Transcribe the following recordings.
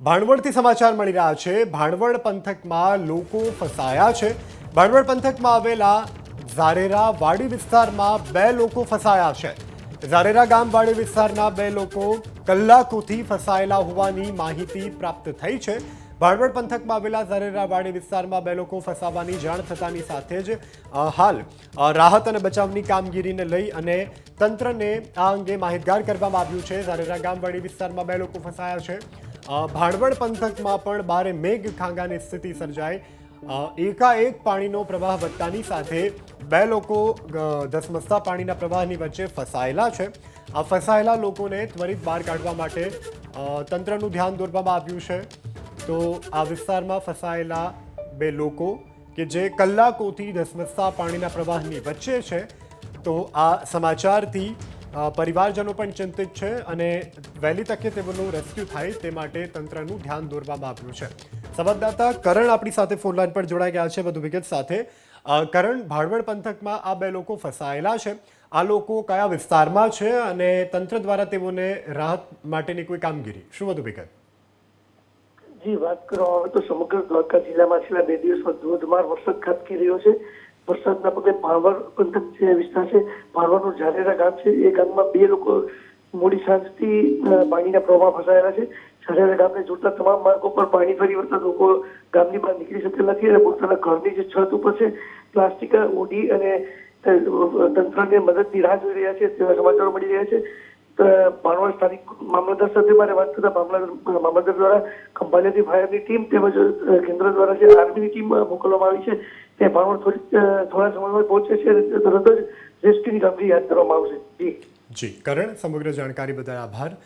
ભાણવડથી સમાચાર મળી રહ્યા છે. ભાણવડ પંથકમાં લોકો ફસાયા છે. ભાણવડ પંથકમાં આવેલા ઝારેરા વાડી વિસ્તારમાં બે લોકો ફસાયા છે. ઝારેરા ગામ વાડી વિસ્તારના બે લોકો કલાકોથી ફસાયેલા હોવાની માહિતી પ્રાપ્ત થઈ છે. ભાણવડ પંથકમાં આવેલા ઝરેરા વાડી વિસ્તારમાં બે લોકો ફસાવાની જાણ થતાની સાથે જ હાલ રાહત અને બચાવની કામગીરીને લઈ અને તંત્રને આ અંગે માહિતગાર કરવામાં આવ્યું છે. ઝારેરા ગામવાડી વિસ્તારમાં બે લોકો ફસાયા છે. ભાણવડ પંથકમાં પણ બારે મેઘ ખાંગાની સ્થિતિ સર્જાઈ. એકાએક પાણીનો પ્રવાહ વધતાની સાથે બે લોકો ધસમસતા પાણીના પ્રવાહની વચ્ચે ફસાયેલા છે. આ ફસાયેલા લોકોને ત્વરિત બહાર કાઢવા માટે તંત્રનું ધ્યાન દોરવામાં આવ્યું છે. તો આ વિસ્તારમાં ફસાયેલા બે લોકો કે જે કલાકોથી ધસમસતા પાણીના પ્રવાહની વચ્ચે છે. તો આ સમાચારથી પરિવારજનો પણ ચિંતિત છે અને વહેલી તકે તેમનું રેસ્ક્યુ થાય તે માટે તંત્રનું ધ્યાન દોરવામાં આવ્યું છે. સંવાદદાતા કરણ આપણી સાથે ફોન લાઈન પર જોડાઈ ગયા છે. વધુ વિગત સાથે. કરણ ભાડવડ પંથકમાં આ બે લોકો ફસાયેલા છે. આ લોકો કયા વિસ્તારમાં છે અને તંત્ર દ્વારા તેઓને રાહત માટેની કોઈ કામગીરી? શું વધુ વિગત? જી, વાત કરવામાં આવે તો સમગ્ર દ્વારકા જિલ્લામાં છેલ્લા બે દિવસમાં ધોધમાર વરસાદ ખાબકી રહ્યો છે. વરસાદના પગલે પાવર પંથક જે વિસ્તાર છે, પાવરનું ઝારેરા ગામ છે. એ ગામમાં બે લોકો મોડી સાંજથી પાણીના પ્રવાહમાં ફસાયેલા છે. ઝારેરા ગામને જોડતા તમામ માર્ગો પર પાણી ફરી વળતા લોકો ગામની બહાર નીકળી શકેલ નથી અને પોતાના ઘરની જે છત ઉપર છે, પ્લાસ્ટિક ઓઢી અને તંત્રને મદદની રાહ જોઈ રહ્યા છે, તેવા સમાચારો મળી રહ્યા છે. પાણવા સ્થાનિક મામલતદાર સાથે મારે વાત થતા મામલતદાર દ્વારા ખંભાલિયાથી ફાયરની ટીમ તેમજ કેન્દ્ર દ્વારા જે આર્મીની ટીમ મોકલવામાં આવી છે તે ભાવણ થોડી થોડા સમયમાં પહોંચે છે તરત જ રેસ્ક્યુની કામગીરી હાથ ધરવામાં આવશે. જી. જી, કરણ, સમગ્ર જાણકારી બદલ આભાર.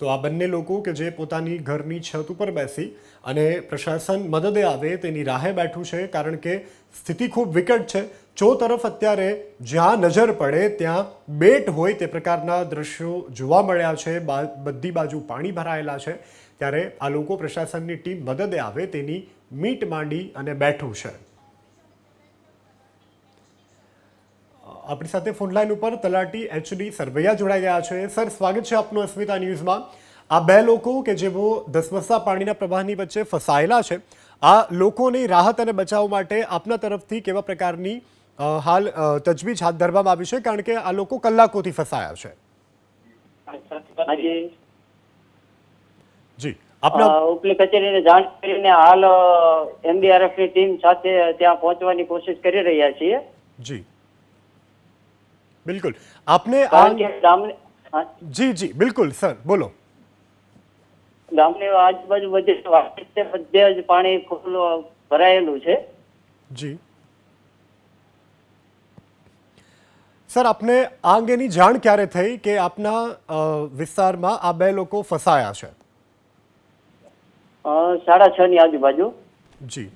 તો આ બંને લોકો કે જે પોતાની ઘરની છત ઉપર બેસી અને પ્રશાસન મદદે આવે તેની રાહે બેઠું છે, કારણ કે સ્થિતિ ખૂબ વિકટ છે. ચો તરફ અત્યારે જ્યાં નજર પડે ત્યાં બેટ હોય તે પ્રકારના દ્રશ્યો જોવા મળ્યા છે. બધી બાજુ પાણી ભરાયેલા છે. ત્યારે આ લોકો પ્રશાસનની ટીમ મદદે આવે તેની મીટ માંડી અને બેઠું છે. આપણી સાથે ફોનલાઈન ઉપર તલાટી એચડી સરવૈયા જોડાઈ ગયા છે. સર સ્વાગત છે આપનું અસ્મિતા ન્યૂઝમાં. આ બે લોકો કે જેઓ ધસમસતા પાણીના પ્રવાહની વચ્ચે ફસાયેલા છે આ લોકોની રાહત અને બચાવ માટે આપના તરફથી કેવા પ્રકારની હાલ તજવીજ હાથ ધરવામાં આવી છે? કારણ કે આ લોકો કલાકોથી ફસાયા છે. જી ઉપલી કચેરીને જાણ કરીને હાલ એનડીઆરએફની ટીમ સાથે ત્યાં પહોંચવાની કોશિશ કરી રહ્યા છીએ. જી. બિલકુલ આપને જી જી બિલકુલ સર બોલો ગામની આજુબાજુ બધે બધે જ પાણી ખુલ્લું ભરાયેલું છે જી સર આપને આ અંગેની જાણ ક્યારે થઈ કે આપના વિસ્તારમાં આ બે લોકો ફસાયા છે સાડા છ ની આજુબાજુ જી